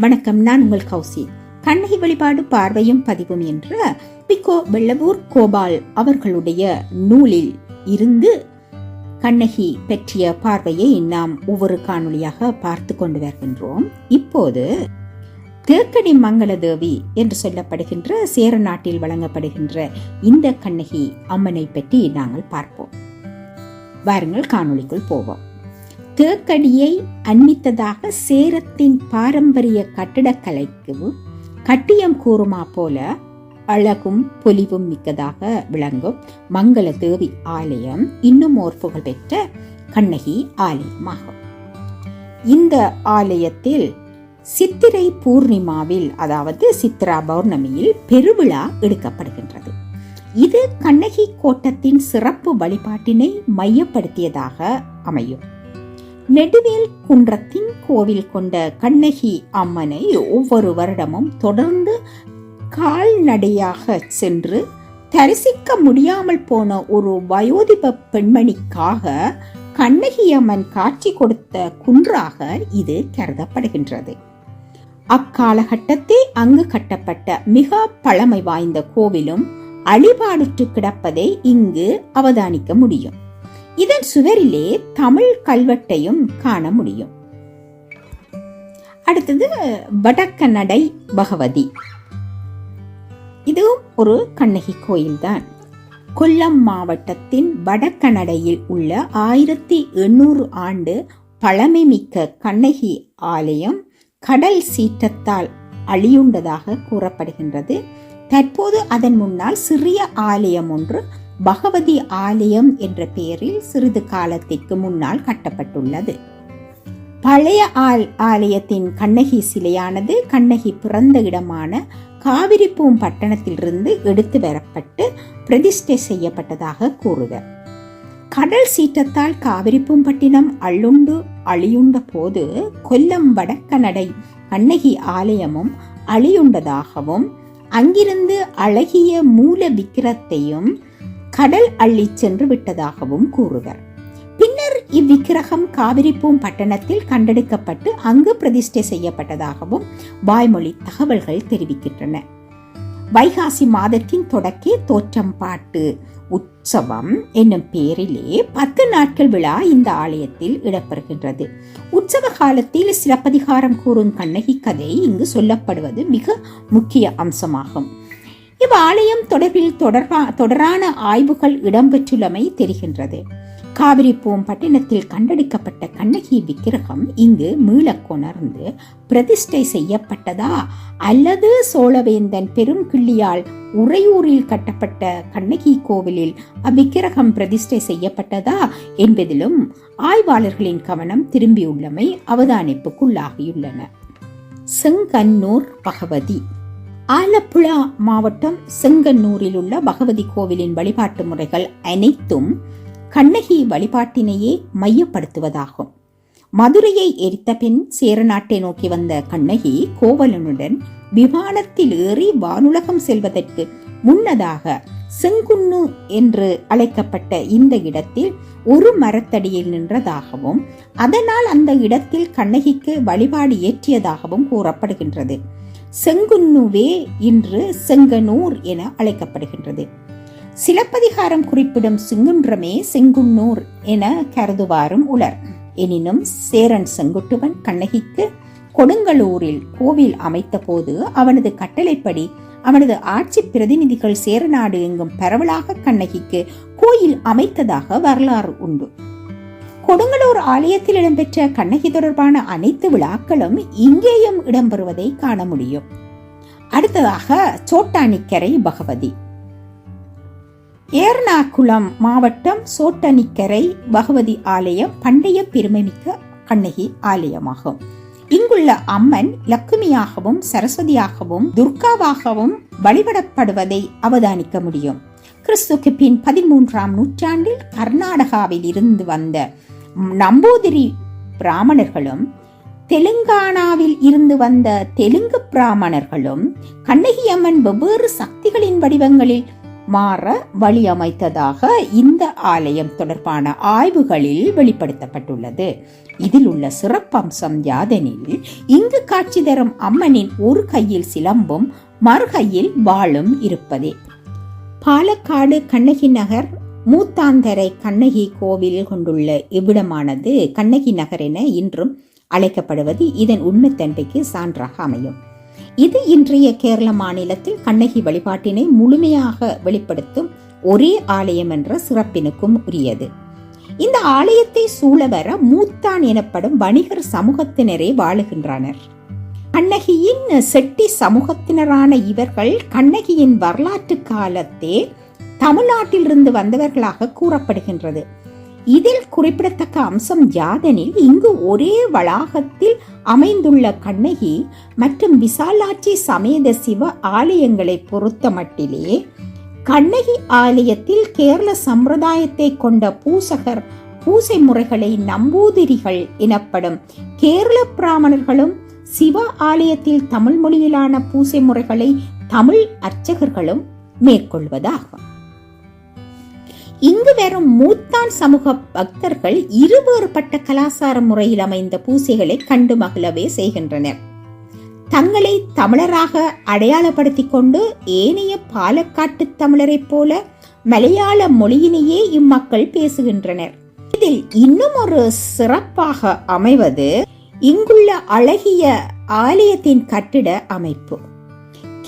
வணக்கம் நான் உங்கள் கௌசி. கண்ணகி வழிபாடு பார்வையும் பதிவும் என்ற பிகோ வெள்ளவூர் கோபால் அவர்களுடைய நூலில் இருந்து கண்ணகி பற்றிய பார்வையை நாம் ஒவ்வொரு காணொளியாக பார்த்து கொண்டு வருகின்றோம். இப்போது தேக்கடி மங்களதேவி என்று சொல்லப்படுகின்ற சேர நாட்டில் வழங்கப்படுகின்ற இந்த கண்ணகி அம்மனை பற்றி நாங்கள் பார்ப்போம். வாருங்கள் காணொளிக்குள் போவோம். தேக்கடியை அண்மித்ததாக சேரத்தின் பாரம்பரிய கட்டிடக்கலைக்கு கட்டியம் கூறுமா போல அழகும் பொலிவும் மிக்கதாக விளங்கும் மங்கள தேவி ஆலயம் இன்னும் ஓர் புகழ்பெற்ற கண்ணகி ஆலயமாகும். இந்த ஆலயத்தில் சித்திரை பூர்ணிமாவில் அதாவது சித்ரா பௌர்ணமியில் பெருவிழா எடுக்கப்படுகின்றது. இது கண்ணகி கோட்டத்தின் சிறப்பு வழிபாட்டினை மையப்படுத்தியதாக அமையும். நெடுவேல் குன்றத்தின் கோவில் கொண்ட கண்ணகி அம்மனை ஒவ்வொரு வருடமும் தொடர்ந்து கால்நடையாக சென்று தரிசிக்க முடியாமல் போன ஒரு வயோதிப பெண்மணிக்காக கண்ணகி அம்மன் காட்சி கொடுத்த குன்றாக இது கருதப்படுகின்றது. அக்காலகட்டத்தில் அங்கு கட்டப்பட்ட மிக பழமை வாய்ந்த கோவிலும் அழிபாடுற்று கிடப்பதை இங்கு அவதானிக்க முடியும். இதன் சுவரிலே தமிழ் கல்வெட்டையும் காண முடியும். அடுத்தது வடக்கநடை பகவதி. இதுவும் ஒரு கண்ணகி கோயில்தான். கொல்லம் மாவட்டத்தின் வடக்கநடையில் உள்ள ஆயிரத்தி எண்ணூறு ஆண்டு பழமை மிக்க கண்ணகி ஆலயம் கடல் சீற்றத்தால் அழியுண்டதாக கூறப்படுகின்றது. தற்போது அதன் முன்னால் சிறிய ஆலயம் ஒன்று பகவதி ஆலயம் என்ற பெயரில் சிறிது காலத்திற்கு முன்னால் கட்டப்பட்டுள்ளது. பழைய ஆல் ஆலயத்தின் கண்ணகி சிலையானது கண்ணகி பிறந்த இடமான காவிரிப்பூம் பட்டணத்திலிருந்து எடுத்து வரப்பட்டு பிரதிஷ்டை செய்யப்பட்டதாக கூறுவர். கடல் சீற்றத்தால் காவிரிப்பூம்பட்டினம் அள்ளுண்டு அழியுண்ட போது கொல்லம் வடக்கநடை கண்ணகி ஆலயமும் அழியுண்டதாகவும் அங்கிருந்து அழகிய மூல விக்கிரத்தையும் கடல் அள்ளி சென்று விட்டதாகவும் கூறுவர். பின்னர் இவ்விக்கிரகம் காவிரிப்பூம் பட்டணத்தில் கண்டெடுக்கப்பட்டு அங்கு பிரதிஷ்டை செய்யப்பட்டதாகவும் வாய்மொழி தகவல்கள் தெரிவிக்கின்றன. வைகாசி மாதத்தின் தொடக்கே தோற்றம் பாட்டு உற்சவம் என்னும் பெயரிலே பத்து நாட்கள் விழா இந்த ஆலயத்தில் இடம்பெறுகின்றது. உற்சவ காலத்தில் சிலப்பதிகாரம் கூறும் கண்ணகி கதை இங்கு சொல்லப்படுவது மிக முக்கிய அம்சமாகும். இவ்வாலயம் தொடர்பில் தொடர்பா தொடரான ஆய்வுகள் இடம்பெற்றுள்ளமை தெரிகின்றது. காவிரி பட்டினத்தில் கண்டெடுக்கப்பட்ட கண்ணகி விக்கிரகம் இங்கு மீள கொணர்ந்து பிரதிஷ்டை செய்யப்பட்டதா? அல்லது சோழவேந்தன் பெரும் கிள்ளியால் உறையூரில் கட்டப்பட்ட கண்ணகி கோவிலில் அவ்விக்கிரகம் பிரதிஷ்டை செய்யப்பட்டதா என்பதிலும் ஆய்வாளர்களின் கவனம் திரும்பியுள்ளமை அவதானிப்புக்குள்ளாகியுள்ளன. செங்கன்னூர் பகவதி ஆலப்புழா மாவட்டம் செங்கன்னூரில் உள்ள பகவதி கோவிலின் வழிபாட்டு முறைகள் அனைத்தும் கண்ணகி வழிபாட்டினையே மையப்படுத்துவதாகும். மதுரையை எரித்த பின் சேரநாட்டை நோக்கி வந்த கண்ணகி கோவலனுடன் விமானத்தில் ஏறி வானுலகம் செல்வதற்கு முன்னதாக செங்குன்னு என்று அழைக்கப்பட்ட இந்த இடத்தில் ஒரு மரத்தடியில் நின்றதாகவும் அதனால் அந்த இடத்தில் கண்ணகிக்கு வழிபாடு ஏற்றியதாகவும் கூறப்படுகின்றது. செங்குன்னுவே இன்று செங்கனூர் என அழைக்கப்படுகின்றது. சிலப்பதிகாரம் குறிப்பிடும் சிங்குன்றமே செங்குன்னூர் என கருதுவாரும் உலர். எனினும் சேரன் செங்குட்டுவன் கண்ணகிக்கு கொடுங்கலூரில் கோவில் அமைத்தபோது அவனது கட்டளைப்படி அவனது ஆட்சி பிரதிநிதிகள் சேரநாடு எங்கும் பரவலாக கண்ணகிக்கு கோயில் அமைத்ததாக வரலாறு உண்டு. கொடுங்கலூர் ஆலயத்தில் இடம்பெற்ற கண்ணகி தொடர்பான அனைத்து விழாக்களும் இங்கேயும் இடம்பெறுவதை காண முடியும். அடுத்ததாக சோட்டானிக்கரை பகவதி. ஏர்ணாகுளம் மாவட்டம் சோட்டனிக்கரை பகவதி ஆலயம் பண்டைய பெருமைமிக்க கண்ணகி ஆலயமாகும். இங்குள்ள அம்மன் லக்குமியாகவும் சரஸ்வதியாகவும் துர்காவாகவும் வழிபடப்படுவதை அவதானிக்க முடியும். கிறிஸ்துக்கு பின் பதிமூன்றாம் நூற்றாண்டில் கர்நாடகாவில் இருந்து வந்த நம்பூதிரி பிராமணர்களும் தெலுங்கானாவில் இருந்து வந்த தெலுங்கு பிராமணர்களும் கண்ணகி அம்மன் வெவ்வேறு சக்திகளின் வடிவங்களில் மாற வழியமைத்ததாக இந்த ஆலயம் தொடர்பான ஆய்வுகளில் வெளிப்படுத்தப்பட்டுள்ளது. இதில் உள்ள சிறப்பம்சம் யாதெனில் இங்கு காட்சி தரும் அம்மனின் ஒரு கையில் சிலம்பும் மறுகையில் வாளும் இருப்பதே. பாலக்காடு கண்ணகி நகர் மூத்தாந்தரை கண்ணகி கோவில் கொண்டுள்ள இவ்விடமானது கண்ணகி நகர் என இன்றும் அழைக்கப்படுவது இதன் உண்மைத்தன்மைக்கு சான்றாக அமையும். இது இன்றைய கேரள மாநிலத்தில் கண்ணகி வழிபாட்டினை முழுமையாக வெளிப்படுத்தும் ஒரே ஆலயம் என்ற சிறப்பினுக்கும் உரியது. இந்த ஆலயத்தை சூழவர மூத்தான் எனப்படும் வணிகர் சமூகத்தினரே வாழுகின்றனர். கண்ணகியின் செட்டி சமூகத்தினரான இவர்கள் கண்ணகியின் வரலாற்று காலத்தே தமிழ்நாட்டிலிருந்து வந்தவர்களாக கூறப்படுகின்றது. இதில் குறிப்பிடத்தக்க அம்சம் யாதெனில் இங்கு ஒரே வளாகத்தில் அமைந்துள்ள கண்ணகி மற்றும் விசாலாட்சி சமேத சிவ ஆலயங்களை பொறுத்த மட்டிலே கண்ணகி ஆலயத்தில் கேரள சம்பிரதாயத்தை கொண்ட பூசகர் பூசை முறைகளை நம்பூதிரிகள் எனப்படும் கேரள பிராமணர்களும் சிவ ஆலயத்தில் தமிழ் மொழியிலான பூசை முறைகளை தமிழ் அர்ச்சகர்களும் மேற்கொள்வதாகும். இங்கு வரும் மூத்தான் சமூக பக்தர்கள் இருவேறுபட்ட கலாசார முறையில் அமைந்த பூசைகளை கண்டு மகிழவே செய்கின்றனர். தங்களை தமிழராக அடையாளப்படுத்திக் கொண்டு ஏனைய பாலக்காட்டு தமிழரைப் போல மலையாள மொழியினையே இம்மக்கள் பேசுகின்றனர். இதில் இன்னும் ஒரு சிறப்பாக அமைவது இங்குள்ள அழகிய ஆலயத்தின் கட்டிட அமைப்பு.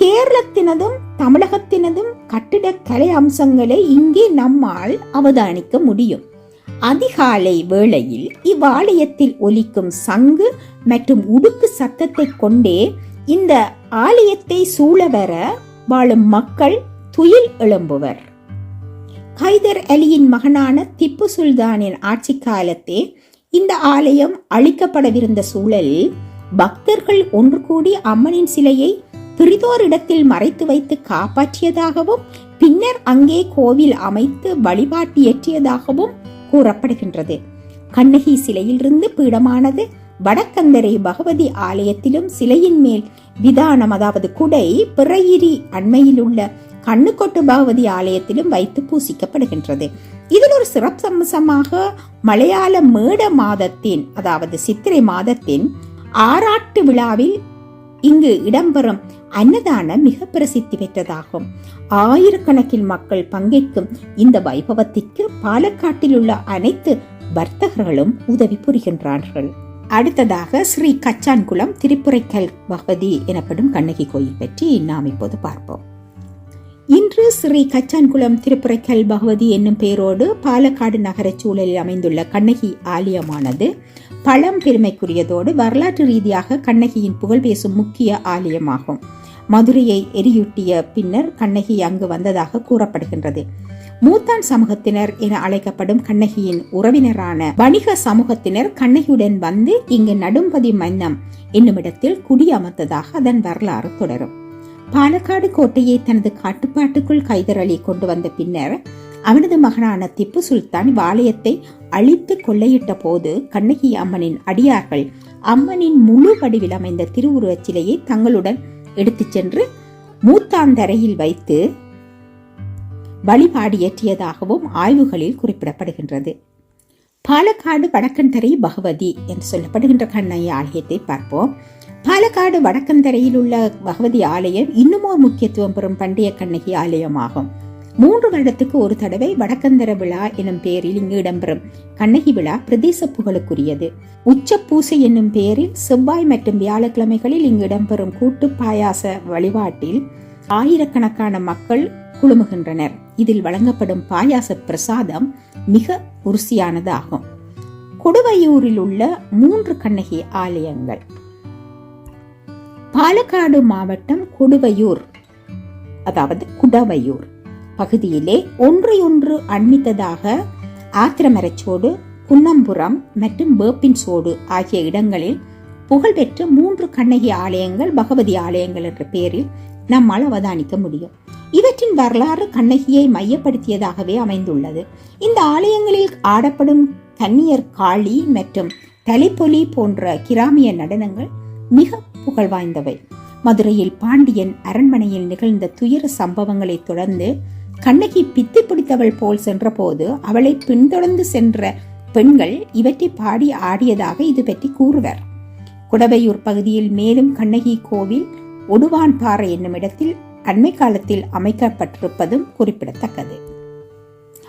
கேரளத்தினதும் தமிழகத்தினதும் கட்டிடக்கலை அம்சங்களை இங்கே நம்மால் அவதானிக்க முடியும். அதிகாலை வேளையில் இவ்வாலயத்தில் ஒலிக்கும் சங்கு மற்றும் உடுக்கு சத்தத்தை கொண்டே இந்த ஆலயத்தை சூழவர வாழும் மக்கள் துயில் எழும்புவர். ஹைதர் அலியின் மகனான திப்பு சுல்தானின் ஆட்சி காலத்தே இந்த ஆலயம் அழிக்கப்படவிருந்த சூழலில் பக்தர்கள் ஒன்று கூடி அம்மனின் சிலையை பிறிதோரிடத்தில் மறைத்து வைத்து காப்பாற்றியதாகவும் பின்னர் அங்கே கோவில் அமைத்து வழிபாட்டு ஏற்றியதாகவும் கூறப்படுகின்றது. கண்ணகி சிலையிலிருந்து பீடமானது வடக்கந்தரை பகவதி ஆலயத்திலும் சிலையின் மேல் விதானம் அதாவது குடை பிறையிரி அண்மையில் உள்ள கண்ணுக்கொட்டு பகவதி ஆலயத்திலும் வைத்து பூசிக்கப்படுகின்றது. இதில் ஒரு சிறப்பம்சமாக மலையாள மேட மாதத்தின் அதாவது சித்திரை மாதத்தின் ஆராட்டு விழாவில் இங்கு இடம்பெறும் அன்னதானம் மிக பிரசித்தி பெற்றதாகும். ஆயிரக்கணக்கில் மக்கள் பங்கேற்கும் இந்த வைபவத்திற்கு பாலக்காட்டில் உள்ள அனைத்து வர்த்தகர்களும் உதவி புரிகின்றார்கள். அடுத்ததாக ஸ்ரீ கச்சான்குளம் திரிப்புரைக்கல் பகதி எனப்படும் கண்ணகி கோயில் பற்றி நாம் இப்போது பார்ப்போம். இன்று ஸ்ரீ கச்சான்குளம் திருப்புரைக்கல் பகவதி என்னும் பெயரோடு பாலக்காடு நகரச் சூழலில் அமைந்துள்ள கண்ணகி ஆலயமானது பழம் பெருமைக்குரியதோடு வரலாற்று ரீதியாக கண்ணகியின் புகழ் பேசும் முக்கிய ஆலயமாகும். மதுரையை எரியூட்டிய பின்னர் கண்ணகி அங்கு வந்ததாக கூறப்படுகின்றது. மூத்தான் சமூகத்தினர் என அழைக்கப்படும் கண்ணகியின் உறவினரான வணிக சமூகத்தினர் கண்ணகியுடன் வந்து இங்கு நடும்பதி மன்னம் என்னுமிடத்தில் குடியமர்த்ததாக அதன் வரலாறு தொடரும். பாலக்காடு கோட்டையை தனது கட்டுப்பாட்டுக்குள் கைதர் அலி கொண்டு வந்த பின்னர் அவனது மகனான திப்பு சுல்தான் வாலயத்தை அழித்து கொள்ளையிட்ட போது கண்ணகி அம்மனின் அடியார்கள் அம்மனின் முழு வடிவில் அமைந்த திருவுருவச் சிலையை தங்களுடன் எடுத்து சென்று மூத்தாந்தரையில் வைத்து வழிபாடு ஏற்றியதாகவும் ஆய்வுகளில் குறிப்பிடப்படுகின்றது. பாலக்காடு வடக்கந்தரை பகவதி என்று சொல்லப்படுகின்ற கண்ணகி ஆலயத்தை பார்ப்போம். பாலக்காடு வடக்கந்தரையில் உள்ள பகவதி ஆலயம் இன்னுமோ முக்கியத்துவம் பெறும் பண்டைய கண்ணகி ஆலயமாகும். மூன்று வருடத்துக்கு ஒரு தடவை வடக்கந்தர விழா எனும் பெயரில் இங்கு இடம்பெறும். கண்ணகி விழா பிரதேச புகழுக்குரியது. உச்ச பூசை என்னும் பெயரில் செவ்வாய் மற்றும் வியாழக்கிழமைகளில் இங்கு இடம்பெறும் கூட்டு பாயாச வழிபாட்டில் ஆயிரக்கணக்கான மக்கள் குழுமுகின்றனர். இதில் வழங்கப்படும் பாயாச பிரசாதம் மிக ருசியானதாகும். கொடுவையூரில் உள்ள மூன்று கண்ணகி ஆலயங்கள். பாலக்காடு மாவட்டம் கொடுவையூர் அதாவது குடவையூர். பகுதியிலே ஒன்றையொன்று அண்மித்ததாக ஆத்திரமரச்சோடு குன்னம்புரம் மற்றும் வேப்பின் சோடு ஆகிய இடங்களில் புகழ்பெற்ற மூன்று கண்ணகி ஆலயங்கள் பகவதி ஆலயங்கள் என்ற பெயரில் நம்மால் அவதானிக்க முடியும். இவற்றின் வரலாறு கண்ணகியை மையப்படுத்தியதாகவே அமைந்துள்ளது. இந்த ஆலயங்களில் ஆடப்படும் கன்னியர் காளி மற்றும் தலைப்பொலி போன்ற கிராமிய நடனங்கள் மிக புகழ் வாய்ந்தவை. மதுரையில் பாண்டியன் அரண்மனையில் நிகழ்ந்த துயர சம்பவங்களை தொடர்ந்து கண்ணகி பித்து பிடித்தவள் போல் சென்றபோது அவளை பின்தொடர்ந்து சென்ற பெண்கள் இவற்றை பாடி ஆடியதாக இது பற்றி கூறுவர். குடவையூர் பகுதியில் மேலும் கண்ணகி கோவில் ஒடுவான் பாறை என்னும் இடத்தில் அண்மை காலத்தில் அமைக்கப்பட்டிருப்பதும் குறிப்பிடத்தக்கது.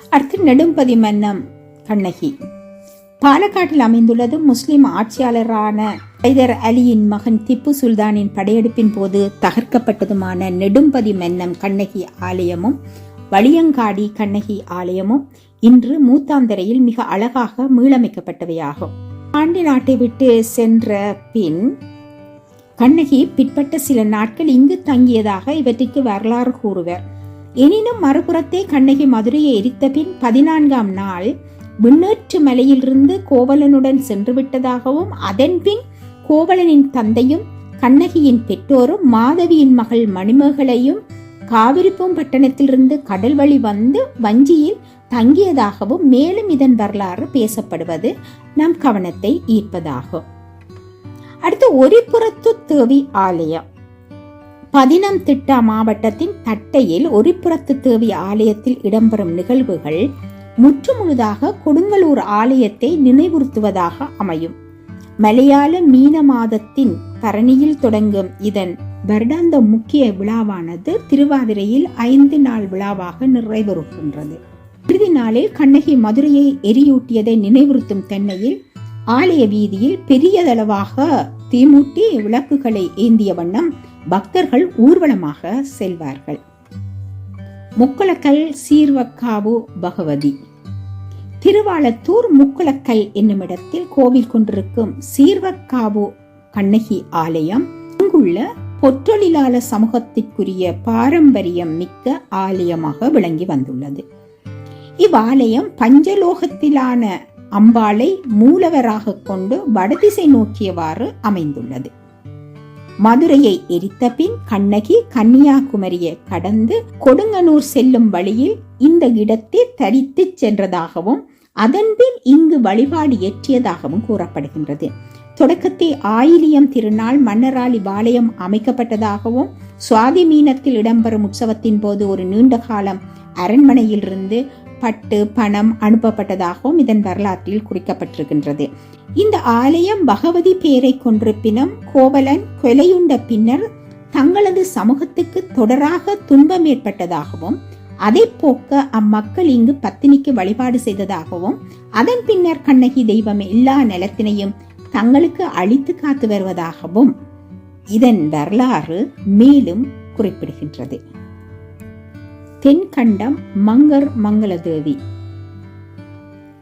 அடுத்து நெடும்பதி மன்னம் கண்ணகி. பாலக்காட்டில் அமைந்துள்ளது முஸ்லிம் ஆட்சியாளரான ஹைதர் அலியின் மகன் திப்பு சுல்தானின் படையெடுப்பின் போது தகர்க்கப்பட்டதுமான நெடும்பதி மன்னம் கண்ணகி ஆலயமும் வளியங்காடி கண்ணகி ஆலயமும் இன்று மூத்தாந்தரையில் மிக அழகாக மீளமைக்கப்பட்டவையாகும். ஆண்டி நாட்டை விட்டு சென்ற பின் கண்ணகி பிற்பட்ட சில நாட்கள் இங்கு தங்கியதாக இவற்றிற்கு வரலாறு கூறுவர். எனினும் மறுபுறத்தே கண்ணகி மதுரையை எரித்த பின் பதினான்காம் நாள் விண்ணேற்று மலையிலிருந்து கோவலனுடன் சென்று விட்டதாகவும் அதன்பின் கோவலனின் தந்தையும் கண்ணகியின் பெற்றோரும் மாதவியின் மகள் மணிமகளையும் காவிரிப்பூம் பட்டணத்திலிருந்து கடல் வழி வந்து வஞ்சியில் தங்கியதாகவும் மேலும் இதன் வரலாறு பேசப்படுவது நம் கவனத்தை ஈர்ப்பதாகும். அடுத்து ஒரிபுறத்து தேவி ஆலயம். பதினம் திட்டா மாவட்டத்தின் தட்டையில் ஒரிபுறத்து தேவி ஆலயத்தில் இடம்பெறும் நிகழ்வுகள் முற்றுமுழுதாக கொடுங்கலூர் ஆலயத்தை நினைவுறுத்துவதாக அமையும். மலையாள மீன மாதத்தின் பரணியில் தொடங்கும் இதன் வருடாந்த முக்கிய விழாவானது திருவாதிரையில் ஐந்து நாள் விழாவாக நிறைவுறுகின்றது இறுதி நாளில் கண்ணகி மதுரையை எரியூட்டியதை நினைவுறுத்தும் தென்னையில் ஆலய வீதியில் பெரியதளவாக தீமூட்டி விளக்குகளை ஏந்திய வண்ணம் பக்தர்கள் ஊர்வலமாக செல்வார்கள். முக்குளக்கல் சீர்வக்காவு பகவதி. திருவாளத்தூர் முக்குளக்கல் என்னுமிடத்தில் கோவில் கொண்டிருக்கும் சீர்வக்காவு கண்ணகி ஆலயம் அங்குள்ள பொற்றொழிலாள சமூகத்திற்குரிய பாரம்பரியம் மிக்க ஆலயமாக விளங்கி வந்துள்ளது. இவ்வாலயம் பஞ்சலோகத்திலான அம்பாளை மூலவராக கொண்டு வடதிசை நோக்கியவாறு அமைந்துள்ளது. மதுரையை எரித்த பின் கண்ணகி கன்னியாகுமரியை கடந்து கொடுங்கனூர் செல்லும் வழியில் இந்த இடத்தை தரித்து சென்றதாகவும் அதன்பின் இங்கு வழிபாடு ஏற்றியதாகவும் கூறப்படுகின்றது. தொடக்கத்தை ஆயிலியம் திருநாள் மன்னரால் இவ்வாலயம் அமைக்கப்பட்டதாகவும் சுவாதி மீனத்தில் இடம்பெறும் உற்சவத்தின் போது ஒரு நீண்ட காலம் அரண்மனையிலிருந்து பட்டு பணம் அனுப்பப்பட்டதாகவும் இதன் வரலாற்றில் குறிக்கப்பட்டிருக்கின்றது. இந்த ஆலயம் பகவதி பெயரை பினம் கோவலன் கொலையுண்ட பின்னர் தங்களது சமூகத்துக்கு தொடராக துன்பம் ஏற்பட்டதாகவும் அதை போக்க அம்மக்கள் இங்கு பத்தினிக்கு வழிபாடு செய்ததாகவும் அதன் பின்னர் கண்ணகி தெய்வம் எல்லா நிலத்தினையும் தங்களுக்கு அழித்து காத்து வருவதாகவும் இதன் வரலாறு மேலும் குறிப்பிடுகின்றது. தென்கண்டம் மங்கர் மங்களதேவி.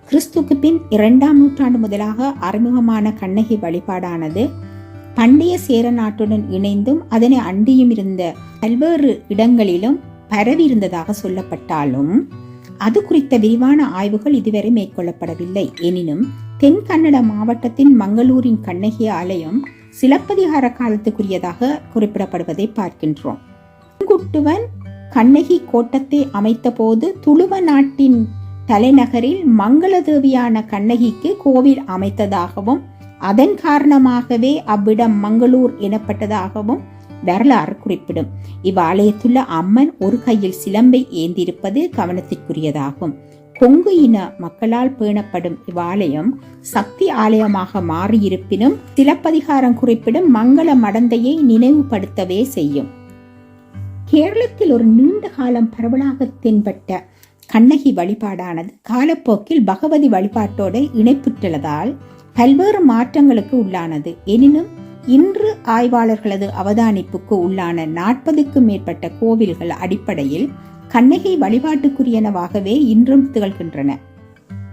கிறிஸ்துக்கு பின் இரண்டாம் நூற்றாண்டு முதலாக அறிமுகமான கண்ணகி வழிபாடானது பண்டைய சேர நாட்டுடன் இணைந்தும் அதனை அண்டியும் இருந்த பல்வேறு இடங்களிலும் பரவி இருந்ததாக சொல்லப்பட்டாலும் அது குறித்த விரிவான ஆய்வுகள் இதுவரை மேற்கொள்ளப்படவில்லை. எனினும் தென் கன்னட மாவட்டத்தின் மங்களூரின் கண்ணகி ஆலயம் சிலப்பதிகார காலத்துக்குரியதாக குறிப்பிடப்படுவதை பார்க்கின்றோம். குட்டுவன் கண்ணகி கோட்டத்தை அமைத்தபோது துளுவ நாட்டின் தலைநகரில் மங்களதேவியான கண்ணகிக்கு கோவில் அமைத்ததாகவும் அதன் காரணமாகவே அவ்விடம் மங்களூர் எனப்பட்டதாகவும் வரலாறு குறிப்பிடும். இவ்வாலயத்துள்ள அம்மன் ஒரு கையில் சிலம்பை ஏந்திருப்பது கவனத்திற்குரியதாகும். கொங்கு இன மக்களால் பேணப்படும் இவ்வாலயம் சக்தி ஆலயமாக மாறியிருப்பினும் சிலப்பதிகாரம் குறிப்பிடும் மங்கள மடந்தையை நினைவுபடுத்தவே செய்யும். கேரளத்தில் ஒரு நீண்ட காலம் பரவலாக தென்பட்ட கண்ணகி வழிபாடானது காலப்போக்கில் பகவதி வழிபாட்டோடு இணைப்புற்றுள்ளதால் பல்வேறு மாற்றங்களுக்கு உள்ளானது. எனினும் இன்று ஆய்வாளர்களது அவதானிப்புக்கு உள்ளான நாற்பதுக்கும் மேற்பட்ட கோவில்கள் அடிப்படையில் கண்ணகி வழிபாட்டுக்குரியனவாகவே இன்றும் திகழ்கின்றன.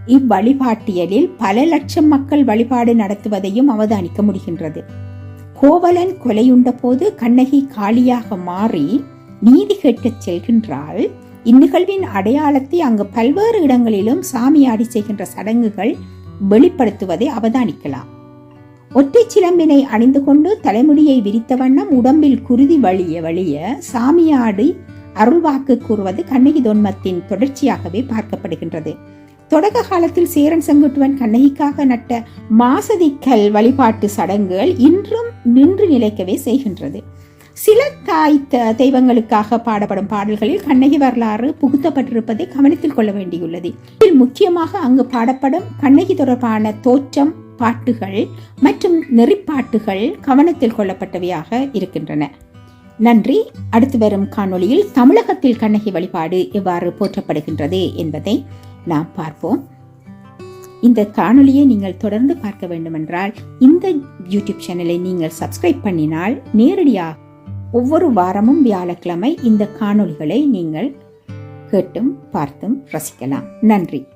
இவ்வழிபாட்டியலில் பல லட்சம் மக்கள் வழிபாடு நடத்துவதையும் அவதானிக்க முடிகின்றது. கோவலன் கொலையுண்ட போது கண்ணகி காளியாக மாறி நீதி கேட்கச் செல்கின்றால் இந்நிகழ்வின் அடையாளத்தை அங்கு பல்வேறு இடங்களிலும் சாமியாடி செய்கின்ற சடங்குகள் வெளிப்படுத்துவதை அவதானிக்கலாம். ஒற்றை சிலம்பினை அணிந்து கொண்டு தலைமுடியை விரித்த வண்ணம் உடம்பில் குருதி வழிய வழிய சாமியாடி அருள்வாக்கு கூறுவது கண்ணகி தொன்மத்தின் தொடர்ச்சியாகவே பார்க்கப்படுகின்றது. தொடக்க காலத்தில் சேரன் செங்குட்டுவன் கண்ணகிக்காக நட்ட மாசதிக்கல் வழிபாட்டு சடங்குகள் இன்றும் நின்று நிலைக்கவே செய்கின்றது. சில தாய் த- தெய்வங்களுக்காக பாடப்படும் பாடல்களில் கண்ணகி வரலாறு புகுத்தப்பட்டிருப்பதை கவனத்தில் கொள்ள வேண்டியுள்ளது. இதில் முக்கியமாக அங்கு பாடப்படும் கண்ணகி தொடர்பான தோற்றம் பாட்டுகள் மற்றும் நெறிப்பாட்டுகள் கவனத்தில் கொள்ளப்பட்டவையாக இருக்கின்றன. நன்றி. அடுத்து வரும் காணொளியில் தமிழகத்தில் கண்ணகி வழிபாடு எவ்வாறு போற்றப்படுகின்றது என்பதை நாம் பார்ப்போம். இந்த காணொளியை நீங்கள் தொடர்ந்து பார்க்க வேண்டுமென்றால் இந்த யூடியூப் சேனலை நீங்கள் சப்ஸ்கிரைப் பண்ணினால் நேரடியாக ஒவ்வொரு வாரமும் வியாழக்கிழமை இந்த காணொளிகளை நீங்கள் கேட்டும் பார்த்தும் ரசிக்கலாம். நன்றி.